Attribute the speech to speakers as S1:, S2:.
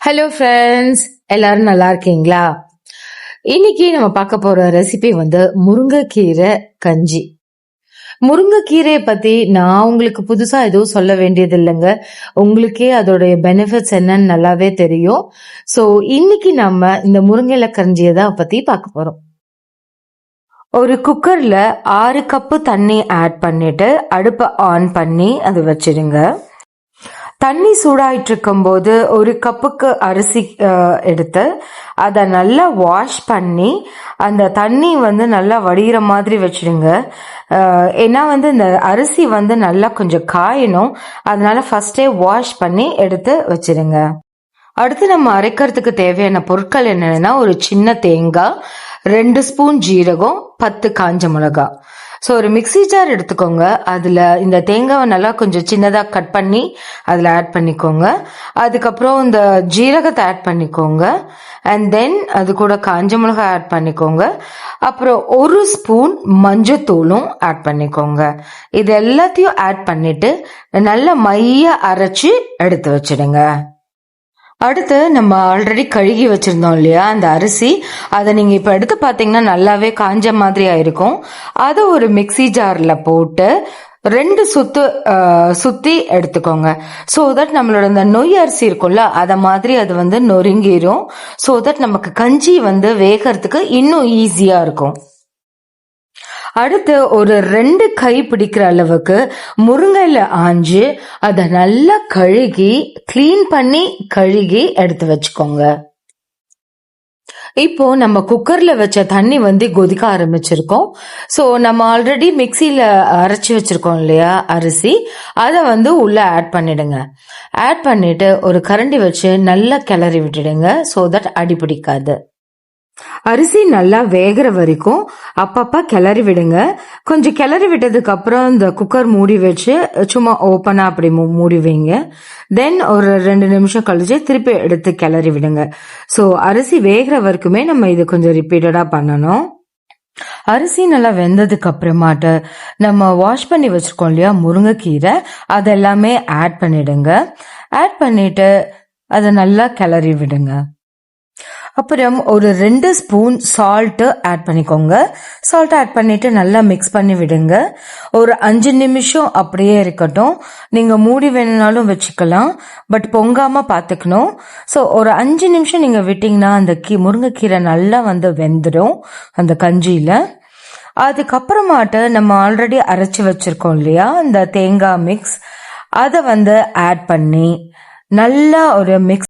S1: Hello friends எல்லாரும் நல்லா இருக்கீங்களா? இன்னைக்கு நம்ம பார்க்க போற ரெசிபி வந்து முருங்கைக்கீரை கஞ்சி. முருங்கைக்கீரையை பத்தி நான் உங்களுக்கு புதுசா எதுவும் சொல்ல வேண்டியது இல்லைங்க. உங்களுக்கே அதோடைய பெனிஃபிட்ஸ் என்னன்னு நல்லாவே தெரியும். ஸோ இன்னைக்கு நம்ம இந்த முருங்கையில கஞ்சியை தான் பத்தி பார்க்க போறோம். ஒரு குக்கர்ல ஆறு கப்பு தண்ணி ஆட் பண்ணிட்டு அடுப்பை ஆன் பண்ணி அது வச்சிடுங்க. தண்ணி சூடாயிட்டு இருக்கும்போது ஒரு கப்புக்கு அரிசி எடுத்து அதை நல்லா வாஷ் பண்ணி அந்த தண்ணி வந்து நல்லா வடிகிற மாதிரி வச்சிடுங்க. ஏன்னா வந்து இந்த அரிசி வந்து நல்லா கொஞ்சம் காயணும். அதனால ஃபர்ஸ்டே வாஷ் பண்ணி எடுத்து வச்சிருங்க அடுத்து நம்ம அரைக்கிறதுக்கு தேவையான பொருட்கள் என்னென்னா ஒரு சின்ன தேங்காய் ரெண்டு ஸ்பூன் ஜீரகம் பத்து காஞ்ச மிளகாய். ஸோ ஒரு மிக்ஸி ஜார் எடுத்துக்கோங்க. அதில் இந்த தேங்காவை நல்லா கொஞ்சம் சின்னதாக கட் பண்ணி அதில் ஆட் பண்ணிக்கோங்க. அதுக்கப்புறம் இந்த ஜீரகத்தை ஆட் பண்ணிக்கோங்க. அண்ட் தென் அது கூட காஞ்ச மிளகாய் ஆட் பண்ணிக்கோங்க. அப்புறம் ஒரு ஸ்பூன் மஞ்சத்தூளும் ஆட் பண்ணிக்கோங்க. இது எல்லாத்தையும் ஆட் பண்ணிட்டு நல்லா மைய அரைச்சி எடுத்து வச்சிடுங்க. அடுத்து நம்ம ஆல்ரெடி கழுகி வச்சிருந்தோம் இல்லையா அந்த அரிசி. அதை நீங்க இப்ப எடுத்து பாத்தீங்கன்னா நல்லாவே காஞ்ச மாதிரி ஆயிருக்கும். அதை ஒரு மிக்ஸி ஜார்ல போட்டு ரெண்டு சுத்து சுத்தி எடுத்துக்கோங்க. ஸோ தட் நம்மளோட இந்த நொய் அரிசி இருக்கும்ல அதை மாதிரி அது வந்து நொறுங்கிரும். ஸோ தட் நமக்கு கஞ்சி வந்து வேகறதுக்கு இன்னும் ஈஸியா இருக்கும். அடுத்து ஒரு ரெண்டு கை பிடிக்கிற அளவுக்கு முருங்கையில ஆஞ்சு அதை நல்லா கழுகி க்ளீன் பண்ணி கழுகி எடுத்து வச்சுக்கோங்க. இப்போ நம்ம குக்கர்ல வச்ச தண்ணி வந்து கொதிக்க ஆரம்பிச்சிருக்கோம். ஸோ நம்ம ஆல்ரெடி மிக்சியில அரைச்சி வச்சிருக்கோம் இல்லையா அரிசி. அதை வந்து உள்ள ஆட் பண்ணிடுங்க. ஆட் பண்ணிட்டு ஒரு கரண்டி வச்சு நல்லா கிளறி விட்டுடுங்க. ஸோ தட் அடி பிடிக்காது. அரிசி நல்லா வேகிற வரைக்கும் அப்பப்போ கிளறி விடுங்க. கொஞ்சம் கிளறி விட்டதுக்கு அப்புறம் இந்த குக்கர் மூடி வச்சு சும்மா ஓப்பனாக அப்படி மூடி வைங்க. தென் ஒரு ரெண்டு நிமிஷம் கழிச்சு திருப்பி எடுத்து கிளறி விடுங்க. ஸோ அரிசி வேகிற வரைக்குமே நம்ம இது கொஞ்சம் ரிப்பீட்டடாக பண்ணணும். அரிசி நல்லா வெந்ததுக்கு அப்புறமாட்டு நம்ம வாஷ் பண்ணி வச்சிருக்கோம் இல்லையா முருங்கைக்கீரை அதெல்லாமே ஆட் பண்ணிடுங்க. ஆட் பண்ணிட்டு அதை நல்லா கிளறி விடுங்க. அப்புறம் ஒரு ரெண்டு ஸ்பூன் சால்ட்டு ஆட் பண்ணிக்கோங்க. சால்ட் ஆட் பண்ணிட்டு நல்லா மிக்ஸ் பண்ணி விடுங்க. ஒரு அஞ்சு நிமிஷம் அப்படியே இருக்கட்டும். நீங்கள் மூடி வேணும்னாலும் வச்சுக்கலாம். பட் பொங்காமல் பார்த்துக்கணும் ஸோ ஒரு அஞ்சு நிமிஷம் நீங்கள் விட்டிங்கன்னா அந்த கீ முருங்கைக்கீரை நல்லா வந்து வெந்துடும் அந்த கஞ்சியில். அதுக்கப்புறமாட்டு நம்ம ஆல்ரெடி அரைச்சி வச்சுருக்கோம் இல்லையா? அந்த தேங்காய் மிக்ஸ் அதை வந்து ஆட் பண்ணி நல்லா ஒரு மிக்ஸ்